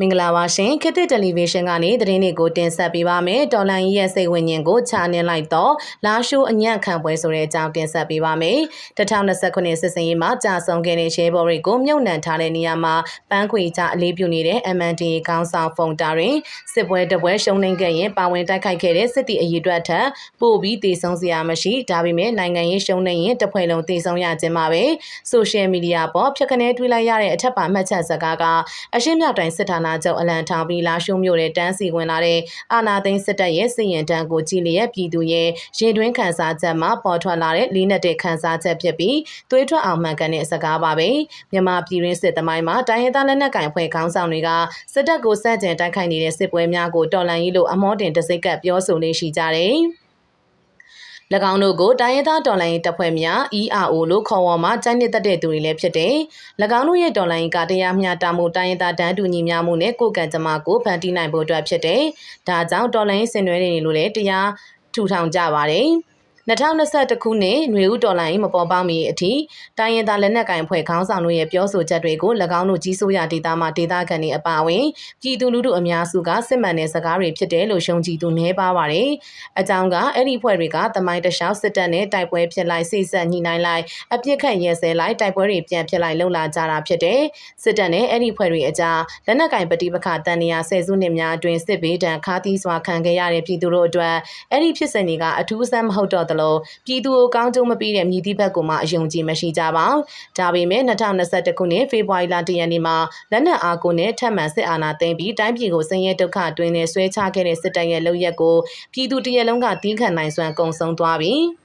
မင်္ဂလာပါရှင်ခေတ်သစ်တယ်လီဗေးရှင်းကနေသတင်းတွေကိုတင်ဆက်ပေးပါမယ်ဒေါ်လာကြီးရဲ့စိတ်ဝိညာဉ်ကိုချာနေလိုက်တော့လာရှိုးအညံ့ခံပွဲဆိုတဲ့အကြောင်းတင်ဆက်ပေးပါမယ်2029စစ်စင်ရေးမှာကြာဆုံးခဲ့တဲ့ရှဲဘော်တွေကိုမြုပ်နှံထားတဲ့နေရာမှာပန်းခွေချအလေးပြုနေတဲ့ MND ခေါင်းဆောင်ဖုန်တာတွင်စစ်ပွဲတပွဲရှုံးနိမ့်ခဲ့ရင်ပါဝင်တိုက်ခိုက်ခဲ့တဲ့စစ်တီအရေးအတွက်ထက်ပိုပြီးတည်ဆုံစရာမရှိဒါပေမဲ့နိုင်ငံရေးရှုံးနေရင်တစ်ဖွဲ့လုံးတည်ဆုံရခြင်းပါပဲဆိုရှယ်မီဒီယာပေါ်ဖြတ်ခနဲတွေးလိုက်ရတဲ့အထက်ပါမှတ်ချက်စကားကအရှင်းမြောက်တိုင်းစစ်ဌာနချုပ်အလံထောင်ပြီးလာရှုံမြို့တဲ့တန်းစီဝင်လာတဲ့အာနာသိန်းစစ်တပ်ရဲ့စစ်ရင်တန်းကိုကြည်လျက်ပြည်သူရဲ့ရင်တွင်းခန်းစားချက်မှာပေါ်ထွက်လာတဲ့လေးနက်တဲ့ခန်းစားချက်ဖြစ်ပြီးသွေးထွက်အောင်မှန်ကန်တဲ့စကားပါပဲမြန်မာပြည်ရင်းစစ်သမိုင်းမှာတိုင်းရင်းသားလက်နက်ကင်ဖွဲ့ခေါင်းဆောင်တွေကစစ်တပ်ကိုစတင်တိုက်ခိုက်နေတဲ့စစ်ပွဲများကိုတော်လှန်ရေးလို့အမောတင်တစိတ်ကပ်ပြောဆိုနေရှိကြတယ်၎ င်းတို့ကိုတိုင်းရင်းသားတော်လှန်ရေးတပ်ဖွဲ့များ ERO လို့ခေါ်ဝေါ်မှကျိုင်းနေတတ်တဲ့သူတွေလည်းဖြစ်တယ်။၎င်းတို့ရဲ့တော်လှန်ရေးကတရားမျှတမှုတိုင်းရင်းသားတန်းတူညီမျှမှုနဲ့ကိုယ်ကံကြမ္မာကိုဖန်တီးနိုင်ဖို့အတွက်ဖြစ်တယ်။ဒါကြောင့်တော်လှန်ရေးဆင်နွှဲနေလို့လည်းတရားထူထောင်ကြပါတယ်။ 2021ခုနှစ်ຫນွေဦးတော်လိုင်းမပေါ်ပေါက်မီအထိတိုင်းရင်းသားလက်နက်ကိုင်ဖွဲ့ခေါင်းဆောင်တို့ရဲ့ပြောဆိုချက်တွေကို၎င်းတို့ကြီးစိုးရဒေတာမှဒေတာခံတွေအပါအဝင်ပြည်သူလူထုအများစုကစစ်မှန်တဲ့စကားတွေဖြစ်တယ်လို့ရှုံကြည်သူနှဲပါပါတယ်။အကြောင်းကအဲ့ဒီဖွဲ့တွေကတမိုင်းတခြားစစ်တပ်နဲ့တိုက်ပွဲဖြစ်လိုက်စိတ်ဆက်ညှိနှိုင်းလိုက်အပြစ်ခတ်ရဲစဲလိုက်တိုက်ပွဲတွေပြန်ဖြစ်လိုက်လှုပ်လာကြတာဖြစ်တယ်။စစ်တပ်နဲ့အဲ့ဒီဖွဲ့တွေအကြားလက်နက်ကင်ပဋိပက္ခတန်နေရဆယ်စုနှစ်များအတွင်းစစ်ဘေးဒဏ်ခါးသီးစွာခံခဲ့ရတဲ့ပြည်သူတို့အတွက်အဲ့ဒီဖြစ်စဉ်တွေကအထူးဆန်းမဟုတ်တော့သလိုပြည်သူကိုကောင်းကျိုးမပေးတဲ့မြည်သည့်ဘက်ကမှအယုံကြည်မရှိကြပါဘူး။ဒါပေမဲ့2021ခုနှစ်ဖေဖော်ဝါရီလတရက်နေ့မှာလက်နက်အားကိုနဲ့ထပ်မံစစ်အာဏာသိမ်းပြီးတိုင်းပြည်ကိုဆင်းရဲဒုက္ခတွင်းနဲ့ဆွဲချခဲ့တဲ့စစ်တပ်ရဲ့လုပ်ရက်ကိုပြည်သူတရက်လုံးကတီးခံနိုင်စွမ်းကုံဆုံးသွားပြီ။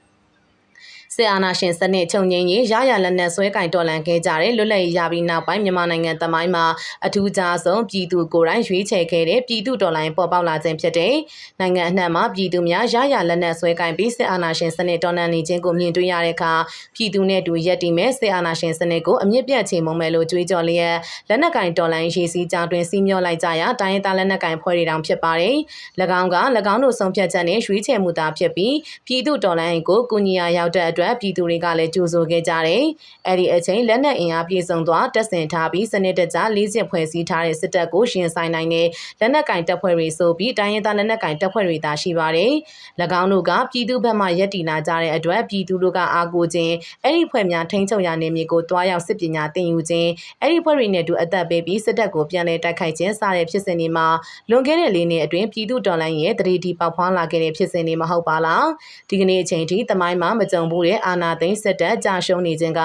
စစ်အာဏာရှင်စနစ်ချုပ်ငြိမ်းရေးရရလက်နက်ဆွဲကင်တော်လှန်ခဲ့ကြတဲ့လွတ်လပ်ရေးရပြီးနောက်ပိုင်းမြန်မာနိုင်ငံသမိုင်းမှာအထူးခြားဆုံးပြည်သူကိုယ်တိုင်ရွေးချယ်ခဲ့တဲ့ပြည်သူတော်လှန်ပေါ်ပေါက်လာခြင်းဖြစ်တဲ့နိုင်ငံအနှံ့မှာပြည်သူများရရလက်နက်ဆွဲကင်ပြီးစစ်အာဏာရှင်စနစ်တော်လှန်နေခြင်းကိုမြင်တွေ့ရတဲ့အခါပြည်သူနဲ့တူရက်တည်မဲ့စစ်အာဏာရှင်စနစ်ကိုအမြင့်ပြတ်ချေမှုမဲ့လို့ကြွေးကြော်လျက်လက်နက်ကင်တော်လှန်ရေးစည်းကြောင်းတွင်စီးမျောလိုက်ကြရာတိုင်းရင်းသားလက်နက်ကင်ဖွဲ့တွေတောင်ဖြစ်ပါတယ်။၎င်းက၎င်းတို့ဆုံးဖြတ်ချက်နဲ့ရွေးချယ်မှုသာဖြစ်ပြီးပြည်သူတော်လှန်ရေးကိုကုညီရာရောက်တဲ့အတွက်ပြည်သူတွေကလည်းကြိုးဆိုခဲ့ကြတယ်။အဲ့ဒီအချိန်လက်နက်အင်အားပြည့်စုံသွားတက်ဆင်ထားပြီးစနစ်တကျလေးစစ်ဖွဲ့စည်းထားတဲ့စစ်တပ်ကိုရှင်ဆိုင်နိုင်တဲ့လက်နက်ကင်တပ်ဖွဲ့တွေဆိုပြီးတိုင်းရင်းသားလက်နက်ကင်တပ်ဖွဲ့တွေသာရှိပါတယ်။၎င်းတို့ကပြည်သူဘက်မှရက်တီလာကြတဲ့အတွက်ပြည်သူတို့ကအားကိုးခြင်းအဲ့ဒီဖွဲ့များထိန်းချုပ်ရာနေမြေကိုတွားရောက်စစ်ပညာသင်ယူခြင်းအဲ့ဒီဖွဲ့တွေနဲ့တူအသက်ပေးပြီးစစ်တပ်ကိုပြန်လည်တိုက်ခိုက်ခြင်းစတဲ့ဖြစ်စဉ်တွေမှာလွန်ခဲ့တဲ့လေးနှစ်အတွင်းပြည်သူတော်လှန်ရေးတရေတီပေါက်ဖွားလာခဲ့တဲ့ဖြစ်စဉ်တွေမဟုတ်ပါလား။ဒီကနေ့အချိန်ထိတမိုင်းမှာမကြုံဘူးတဲ့အာနာသိန်းစစ်တပ်ကြာရှုံးနေခြင်းက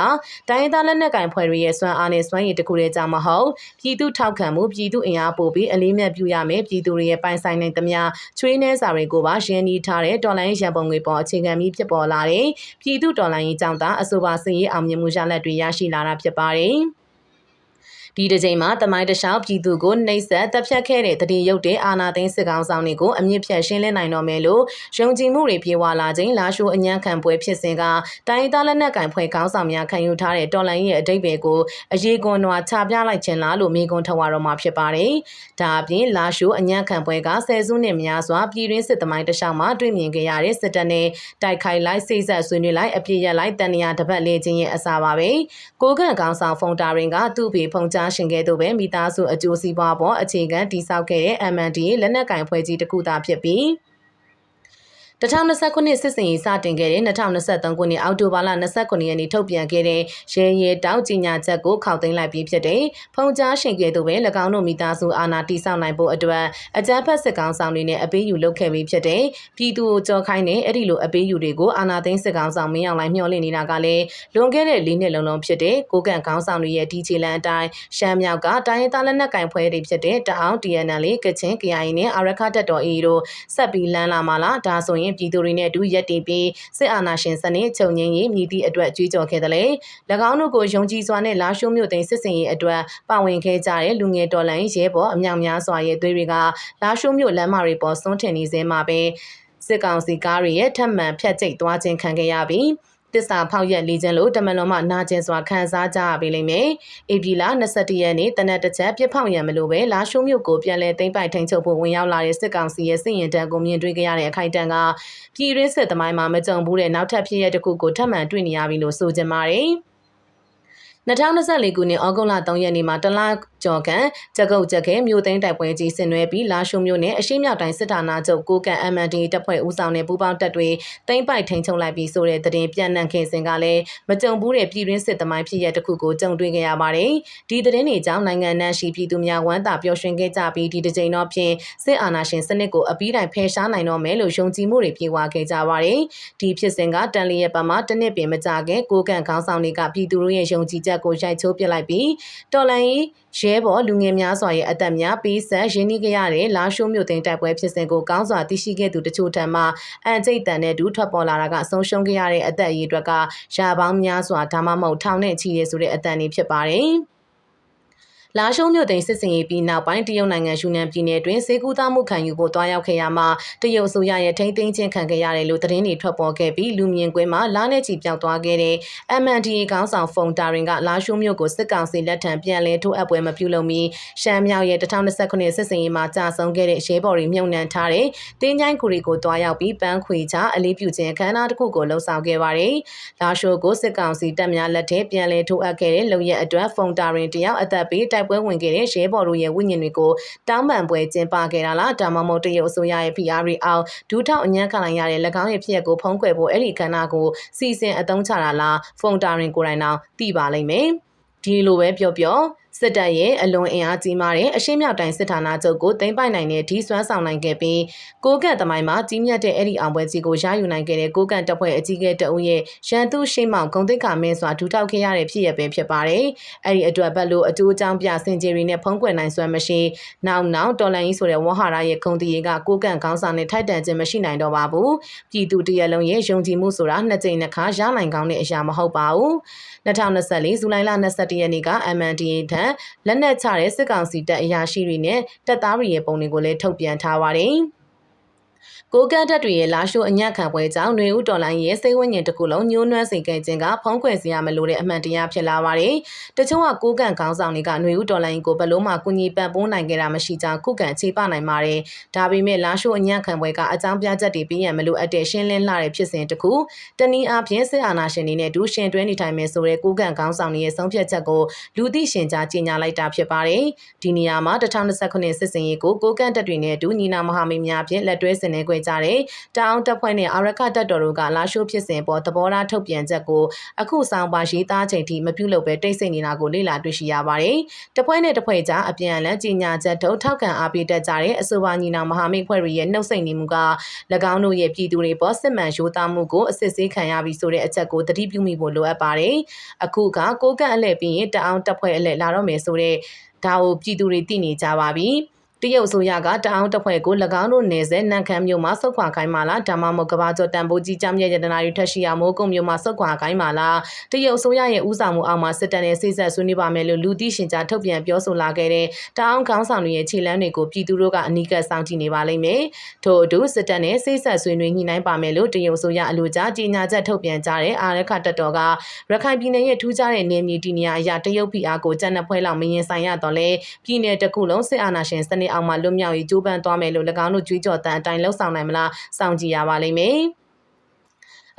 တိုင်းသားလက်နက်ကင်ဖွဲ့တွေရဲ့စွမ်းအားနဲ့စွမ်းရည်တခုတည်းကြောင့်မဟုတ်ပြည်သူထောက်ခံမှုပြည်သူအင်အားပို့ပြီးအလေးမြတ်ပြုရမယ်ပြည်သူတွေရဲ့ပိုင်ဆိုင်နိုင်သမျှချွေးနှဲစာတွေကိုပါရင်းနှီးထားတဲ့တော်လိုင်းရန်ပုံငွေပေါ်အခြေခံပြီးဖြစ်ပေါ်လာတဲ့ပြည်သူတော်လိုင်းရေးကြောင့်သာအဆိုပါစည်ရေးအောင်မြင်မှုရလဒ်တွေရရှိလာတာဖြစ်ပါတယ်။ ဒီတစ်ချိန်မှာတမိုင်းတခြားပြည်သူကိုနှိပ်စက်တပ်ဖြတ်ခဲ့တဲ့တတိရုပ်တဲ့အာနာသိန်းစစ်ကောင်ဆောင်တွေကိုအမြင့်ဖြတ်ရှင်းလင်းနိုင်တော့မယ်လို့ယုံကြည်မှုတွေပြေဝလာခြင်းလာရှိုးအညံ့ခံပွဲဖြစ်စဉ်ကတိုင်းသားလက်နက်ကင်ဖွဲ့ခေါင်းဆောင်များခံယူထားတဲ့တော်လိုင်းရဲ့အတိတ်ပဲကိုအရေးကွန်နွာချပြလိုက်ခြင်းလားလို့မိကွန်ထဝါတော်မှာဖြစ်ပါတယ်။ဒါအပြင်လာရှိုးအညံ့ခံပွဲကဆယ်စုနှစ်များစွာပြည်တွင်းစစ်သမိုင်းတခြားမှာတွေ့မြင်ခဲ့ရတဲ့စစ်တပ်နဲ့တိုက်ခိုက်လိုက်စိတ်ဆက်ဆွေးနွေးလိုက်အပြစ်ရလိုက်တန်ရာတပတ်လေးခြင်းရဲ့အစာပါပဲ။ကိုကန့်ကောင်ဆောင်ဖုန်တာရင်ကသူ့ဖေဖုန်ချားရှင်ကဲ့သို့ပဲမိသားစုအကျိုးစီးပွားပေါ်အခြေခံတည်ဆောက်ခဲ့တဲ့ MND လက်နက်ကင်ဖွဲ့ကြီးတစ်ခုသာဖြစ်ပြီး 2020ခုနှစ်စစ်စင်ရေးစတင်ခဲ့တဲ့2023ခုနှစ်အောက်တိုဘာလ29ရက်နေ့ထုတ်ပြန်ခဲ့တဲ့ရဲရဲတောက်ကြီးညာချက်ကိုခောက်သိမ်းလိုက်ပြီးဖြစ်တဲ့ဖုန်ကြားရှင်ကဲ့သို့ပဲ၎င်းတို့မိသားစုအာဏာတည်ဆောက်နိုင်ဖို့အတွက်အကြမ်းဖက်စစ်ကောင်ဆောင်တွေနဲ့အပေးယူလုပ်ခဲ့ပြီးဖြစ်တဲ့ပြည်သူကိုကြော်ခိုင်းတဲ့အဲ့ဒီလိုအပေးယူတွေကိုအာဏာသိမ်းစစ်ကောင်ဆောင်မင်းအောင်လှိုင်မျှော်လင့်နေတာကလည်းလွန်ခဲ့တဲ့၄နှစ်လုံးလုံးဖြစ်တဲ့ကိုကန့်ခေါင်းဆောင်တွေရဲ့ဒီချီလန်အတိုင်းရှမ်းမြောက်ကတိုင်းရင်းသားလက်နက်ကင်ဖွဲ့တွေဖြစ်တဲ့တအောင် TNL ကချင် KIA နဲ့အာရခတက်တော် AA တို့ဆက်ပြီးလမ်းလာမှာလားဒါဆိုရင်ပြည်သူတွေနဲ့အတူရက်တည်ပြီးစစ်အာဏာရှင်စနစ်ချုပ်ငြိမ်းရေးမြည်သည့်အတွက်ကြွေးကြော်ခဲ့တယ်လေ၎င်းတို့ကိုယုံကြည်စွာနဲ့လာရှိုးမြို့သိမ်းစစ်စင်ရေးအတွက်ပါဝင်ခဲ့ကြတဲ့လူငယ်တော်လှန်ရဲဘော်အမြောက်များစွာရဲ့သွေးတွေကလာရှိုးမြို့လမ်းမတွေပေါ်စွန့်ထင်နေစေမှာပဲစစ်ကောင်စီကားတွေရဲ့ထပ်မံဖြတ်ကျိတ်သွားခြင်းခံခဲ့ရပြီး တစ္ဆာဖောက်ရက်လီခြင်းလို့တမန်တော်မှနာကျင်စွာခံစားကြရပေလိမ့်မယ်။ဧပြီလ22ရက်နေ့တနက်တစ်ချက်ပြစ်ဖောက်ရံမလို့ပဲလာရှိုးမြို့ကိုပြန်လည်သိမ်းပိုက်ထိန်ချုပ်ဖို့ဝင်ရောက်လာတဲ့စစ်ကောင်စီရဲ့စစ်ရင်တန်းကိုမြင်တွေ့ကြရတဲ့အခိုက်အတန့်ကပြည်ရင်းစစ်သမိုင်းမှာမကြုံဘူးတဲ့နောက်ထပ်ဖြစ်ရတဲ့တစ်ခုကိုထပ်မံတွေ့နေရပြီလို့ဆိုကြပါတယ်။ 2024ခုနှစ်ဩဂုတ်လ3ရက်နေ့မှာတလားကျော်ခန့်ကြက်ကုတ်ကြက်ခဲမြို့သိမ်းတိုက်ပွဲကြီးဆင်နွှဲပြီးလာရှုံမြို့နယ်အရှိမြောက်တိုင်းစစ်ဌာနချုပ်ကိုကန် MND တပ်ဖွဲ့ဦးဆောင်တဲ့ပူးပေါင်းတပ်တွေသိမ်းပိုက်ထိန်ချုပ်လိုက်ပြီးဆိုတဲ့သတင်းပြန့်နှံ့ခဲ့စဉ်ကလည်းမကြုံဘူးတဲ့ပြည်တွင်းစစ်သမိုင်းဖြစ်ရတစ်ခုကိုကြုံတွေ့ခဲ့ရပါတယ်။ဒီသတင်းတွေကြောင့်နိုင်ငံ난ရှိပြည်သူများဝမ်းသာပျော်ရွှင်ခဲ့ကြပြီးဒီတစ်ကြိမ်တော့ဖြင့်စစ်အာဏာရှင်စနစ်ကိုအပြီးတိုင်ဖယ်ရှားနိုင်တော့မယ်လို့ယုံကြည်မှုတွေပြေဝခဲ့ကြပါတယ်။ဒီဖြစ်စဉ်ကတန်လျက်ပတ်မှာတစ်နှစ်ပင်မကြခင်ကိုကန်ခေါင်းဆောင်တွေကပြည်သူတို့ရဲ့ယုံကြည်ချက်ကိုရိုက်ချိုးပစ်လိုက်ပြီးတော်လန်ကြီးရဲဘော်လူငယ်များစွာရဲ့အသက်များပေးဆက်ရင်းနှီးကြရတဲ့လာရှိုးမြို့သိမ်းတိုက်ပွဲဖြစ်စဉ်ကိုကောင်းစွာသိရှိခဲ့သူတချို့ထံမှအန်ကျိတ်တန်တဲ့ဒူးထွက်ပေါ်လာတာကဆုံးရှုံးခဲ့ရတဲ့အသက်အရေးအတွက်ကရာပေါင်းများစွာဒါမှမဟုတ်ထောင်နဲ့ချီရဲဆိုတဲ့အတန်တွေဖြစ်ပါတယ်။ လာရှုံးမြို့သိမ်းစစ်စင်ရေးပြီးနောက်ပိုင်းတရုတ်နိုင်ငံယူနန်ပြည်နယ်တွင်စေကူသားမှုခံယူဖို့တွားရောက်ခဲ့ရမှာတရုတ်အစိုးရရဲ့ထိန်းသိမ်းခြင်းခံခဲ့ရတယ်လို့သတင်းတွေထွက်ပေါ်ခဲ့ပြီးလူမြင်ကွင်းမှာလာနဲ့ချီပြောက်သွားခဲ့တဲ့ MNDA ခေါင်းဆောင်ဖုန်တာရင်ကလာရှုံးမြို့ကိုစစ်ကောင်စီလက်ထံပြန်လည်ထိုးအပ်ပွဲမပြုလုပ်မီရှမ်းမြောက်ရဲ့2029စစ်စင်ရေးမှာကြာဆုံးခဲ့တဲ့ရဲဘော်တွေမြုံနှံထားတဲ့တင်းချိုင်းကူရီကိုတွားရောက်ပြီးပန်းခွေချအလေးပြုခြင်းအခမ်းအနားတစ်ခုကိုလှုံ့ဆော်ခဲ့ပါတယ်။လာရှိုးကိုစစ်ကောင်စီတပ်များလက်ထက်ပြန်လည်ထိုးအပ်ခဲ့တဲ့လုံရက်အတွက်ဖုန်တာရင်တယောက်အသက်ပေးတိုက်ပွဲဝင်ခဲ့တဲ့ရဲဘော်တို့ရဲ့ဝိညာဉ်တွေကိုတောင်းပန်ပွဲကျင်းပခဲ့တာလားဒါမှမဟုတ်တရုတ်အစိုးရရဲ့ PR တွေအောင်ဒူးထောက်အညံ့ခံလိုက်ရတဲ့၎င်းရဲ့ဖြစ်ရပ်ကိုဖုံးကွယ်ဖို့အဲ့ဒီခန္ဓာကိုစီစဉ်အသုံးချတာလားဖုန်တာရင်ကိုယ်တိုင်တော့သိပါလိမ့်မယ်ဒီလိုပဲပြောပြော စစ်တပ်ရဲ့အလွန်အင်အားကြီးမားတဲ့အရှေ့မြောက်တိုင်းစစ်ဌာနချုပ်ကိုသိမ်းပိုက်နိုင်တဲ့ဒီစွမ်းဆောင်နိုင်ခဲ့ပြီးကိုကန့်သမိုင်းမှာကြီးမြတ်တဲ့အဲ့ဒီအောင်ပွဲကြီးကိုရယူနိုင်ခဲ့တဲ့ကိုကန့်တပ်ဖွဲ့အကြီးအကဲတအုပ်ရဲ့ရန်သူရှိမောင်ဂုံတိတ်ခါမင်းစွာဒူးထောက်ခဲ့ရတဲ့ဖြစ်ရပင်ဖြစ်ပါတယ်။အဲ့ဒီအတွက်ဘက်လို့အကျိုးအကြောင်းပြစင်ကြေရီနဲ့ဖုံးကွယ်နိုင်စွမ်းမရှိနောက်နောက်တော်လန်ကြီးဆိုတဲ့ဝဟရာရဲ့ဂုံတီရေကကိုကန့်ခေါင်းဆောင်နဲ့ထိုက်တန်ခြင်းမရှိနိုင်တော့ပါဘူး။ပြည်သူတရလုံးရဲ့ယုံကြည်မှုဆိုတာနှစ်ကြိမ်နှစ်ခါရနိုင်ကောင်းတဲ့အရာမဟုတ်ပါဘူး။2024ဇူလိုင်လ22ရက်နေ့က MNDA ထံလက်နက်ချတဲ့စစ်ကောင်စီတပ်အရာရှိတွေနဲ့တပ်သားတွေရဲ့ပုံတွေကိုလည်းထုတ်ပြန်ထားပါတယ်။ ကိုကန့်တက်တွေရဲ့လာရှိုးအညံ့ခံပွဲကြောင့်ຫນွေဦးတော်လိုင်းရဲ့စိတ်ဝိညာဉ်တစ်ခုလုံးညှိုးနွမ်းစေခဲ့ခြင်းကဖုံးကွယ်စရာမလိုတဲ့အမှန်တရားဖြစ်လာပါတယ်။တချို့ကကိုကန့်ခေါင်းဆောင်တွေကຫນွေဦးတော်လိုင်းကိုဘလို့မှကုညီပံ့ပိုးနိုင်ကြတာမရှိကြောင်းခုခံခြေပနိုင်ပါတယ်။ဒါပေမဲ့လာရှိုးအညံ့ခံပွဲကအကြောင်းပြချက်တွေပြရန်မလိုအပ်တဲ့ရှင်းလင်းလှတဲ့ဖြစ်စဉ်တစ်ခုတနည်းအားဖြင့်စစ်အာဏာရှင်တွေနဲ့ဒူးရှင်တွဲနေထိုင်မယ်ဆိုတဲ့ကိုကန့်ခေါင်းဆောင်တွေရဲ့ဆုံးဖြတ်ချက်ကိုလူသိရှင်ကြားကြေညာလိုက်တာဖြစ်ပါတယ်။ဒီနေရာမှာ2029စစ်စင်ရေးကိုကိုကန့်တက်တွေနဲ့အတူညီနာမဟာမိတ်များဖြင့်လက်တွဲဆင် နွှဲခွဲကြတဲ့တောင်တပ်ဖွဲ့နဲ့အာရခတပ်တော်တို့ကလာရှိုးဖြစ်စဉ်ပေါ်သဘောထားထုတ်ပြန်ချက်ကိုအခုဆောင်ပါရေးသားချိန်ထိမပြုလုပ်ပဲတိတ်ဆိတ်နေတာကိုလေ့လာတွေ့ရှိရပါတယ်။တပ်ဖွဲ့နဲ့တပ်ဖွဲ့ကြားအပြန်အလှန်ကြီးညာချက်ထုတ်ထောက်ခံအားပေးတတ်ကြတဲ့အဆိုပါညီနောင်မဟာမိတ်ဖွဲ့တွေရဲ့နှုတ်ဆက်နေမှုက၎င်းတို့ရဲ့ပြည်သူတွေပေါ်စစ်မှန်ရိုးသားမှုကိုအစစ်ဆေးခံရပြီးဆိုတဲ့အချက်ကိုသတိပြုမိဖို့လိုအပ်ပါတယ်။အခုကကိုကန့်အလှည့်ပြီးရင်တအောင်တပ်ဖွဲ့အလှည့်လာတော့မယ်ဆိုတဲ့ဒါကိုပြည်သူတွေသိနေကြပါပြီ။ တရုတ်အစိုးရကတအောင်တပ်ဖွဲ့ကို၎င်းတို့နယ်စဲနန်ခမ်းမြို့မှာစုခွာခိုင်းမှလားဒါမှမဟုတ်ကဘာကျော်တန်ဖိုးကြီးကြမ်းမြရတနာတွေထက်ရှိရမိုးကုံမြို့မှာစုခွာခိုင်းမှလားတရုတ်အစိုးရရဲ့ဥဆောင်မှုအောက်မှာစစ်တပ်နဲ့စိစက်ဆွေးနွေးပါမယ်လို့လူသိရှင်ကြားထုတ်ပြန်ပြောဆိုလာခဲ့တဲ့တအောင်ခေါင်းဆောင်တွေရဲ့ခြေလှမ်းတွေကိုပြည်သူတို့ကအနီးကပ်စောင့်ကြည့်နေပါလိမ့်မယ်ထို့အတူစစ်တပ်နဲ့စိစက်ဆွေးနွေးညှိနှိုင်းပါမယ်လို့တရုတ်အစိုးရအလို့ကြားကြေညာချက်ထုတ်ပြန်ကြတဲ့အာရခတပ်တော်ကရခိုင်ပြည်နယ်ရဲ့ထူးခြားတဲ့နေမြေတည်နေရာအရာတရုတ်ပြည်အားကိုကြံ့တဲ့ဖွဲလောက်မရင်ဆိုင်ရတော့လဲပြည်နယ်တစ်ခုလုံးစစ်အာဏာရှင်စနစ်အောက်မှာလွတ်မြောက်ရေးကြိုးပမ်းသွားမယ်လို့၎င်းတို့ကြွေးကြော်တန်အတိုင်းလှုပ်ဆောင်နိုင်မလားစောင့်ကြည့်ရပါလိမ့်မယ်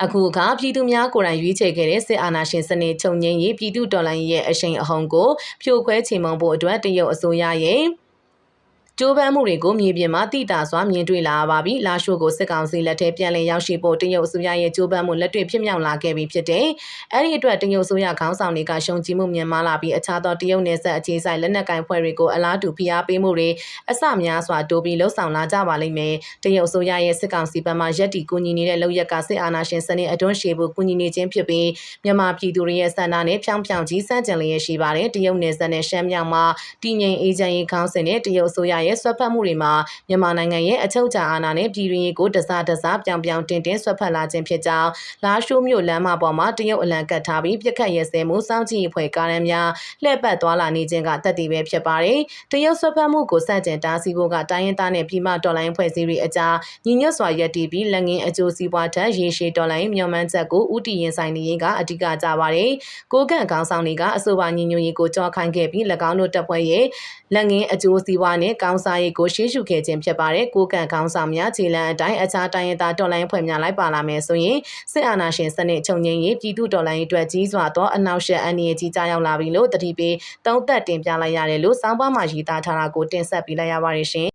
အခုအခါပြည်သူများကိုယ်တိုင်ရွေးချယ်ခဲ့တဲ့စစ်အာဏာရှင်စနစ်ချုပ်ငြိမ်းရေးပြည်သူတော်လှန်ရေးရဲ့အရှိန်အဟုန်ကိုဖြိုခွဲချေမှုန်းဖို့အတွက်တရုတ်အစိုးရရဲ့ ကြိုးပမ်းမှုတွေကိုမြေပြင်မှာတိတာစွာမြင်တွေ့လာပါပြီ။လာရှိုးကိုစစ်ကောင်စီလက်ထဲပြန်လည်ရောက်ရှိဖို့တရုတ်အစိုးရရဲ့ကြိုးပမ်းမှုလက်တွေ့ဖြစ်မြောက်လာခဲ့ပြီဖြစ်တယ်။အဲဒီအတွက်တရုတ်အစိုးရခေါင်းဆောင်တွေကရှုံချမှုမြင်မာလာပြီးအခြားသောတရုတ်နယ်စပ်အခြေစိုက်လက်နက်ကိုင်ဖွဲ့တွေကိုအလားတူဖိအားပေးမှုတွေအစများစွာတိုးပြီးလှုံ့ဆော်လာကြပါလိမ့်မယ်။တရုတ်အစိုးရရဲ့စစ်ကောင်စီဘက်မှရက်တီကူညီနေတဲ့လောက်ရက်ကစစ်အာဏာရှင်စနစ်အတွန်းရှေဖို့ကူညီနေခြင်းဖြစ်ပြီးမြန်မာပြည်သူတွေရဲ့ဆန္ဒနဲ့ဖြောင်းဖြောင်းကြီးစန့်ကျင်လျက်ရှိပါတယ်။တရုတ်နယ်စပ်နဲ့ရှမ်းမြောက်မှာတည်ငြိမ်အေးချမ်းရေးခေါင်းစဉ်နဲ့တရုတ်အစိုးရရဲ့ဆွတ်ဖက်မှုတွေမှာမှာမြန်မာနိုင်ငံရဲ့အချုပ်အခြာအာဏာနဲ့ပြည်တွင်းရေးကိုတစားတစားပြောင်ပြောင်တင်တင်ဆွတ်ဖက်လာခြင်းဖြစ်ကြောင်းလာရှိုးမြို့လမ်းမပေါ်မှာတရုတ်အလံကတ်ထားပြီးပြက်ခတ်ရဲစဲမှုစောင့်ကြည့်အဖွဲ့ကားရန်များလှည့်ပတ်သွားလာနေခြင်းကတက်တည်ပဲဖြစ်ပါတယ်။တရုတ်ဆွတ်ဖက်မှုကိုစန့်ကျင်တားဆီးဖို့ကတိုင်းရင်းသားနဲ့ပြည်မတော်လိုင်းဖွဲ့စည်းတွေအကြားညီညွတ်စွာရပ်တည်ပြီးလက်ငင်းအကျိုးစီးပွားထက်ရေရှည်တော်လိုင်းမျှော်မှန်းချက်ကိုဥတီရင်ဆိုင်နေရင်ကအဓိကကြပါတယ်။ကိုကန့်ခေါင်းဆောင်တွေကအဆိုပါညီညွတ်ရေးကိုကြောက်ခိုင်းခဲ့ပြီး၎င်းတို့တပ်ဖွဲ့ရဲ့လက်ငင်းအကျိုးစီးပွားနဲ့ကောင်းင်းစားရေးကိုရှေ့ရှုခဲ့ခြင်းဖြစ်ပါတယ်ကိုကန်ခေါင်းဆောင်များခြေလမ်းအတိုင်းအခြားတိုင်းရင်းသားတော်လိုင်းဖွဲ့များလိုက်ပါလာမယ်ဆိုရင်စစ်အာဏာရှင်စနစ်ချုပ်ငြိမ်းရေးပြည်သူတော်လှန်ရေးအတွက်ကြီးစွာသောအနောက်ရှက်အန္တရာယ်ကြီးကြားရောက်လာပြီလို့တတိပေးသုံးသက်တင်ပြလိုက်ရတယ်လို့စောင်းပါမှာရေးသားထားတာကိုတင်ဆက်ပေးလိုက်ရပါတယ်ရှင်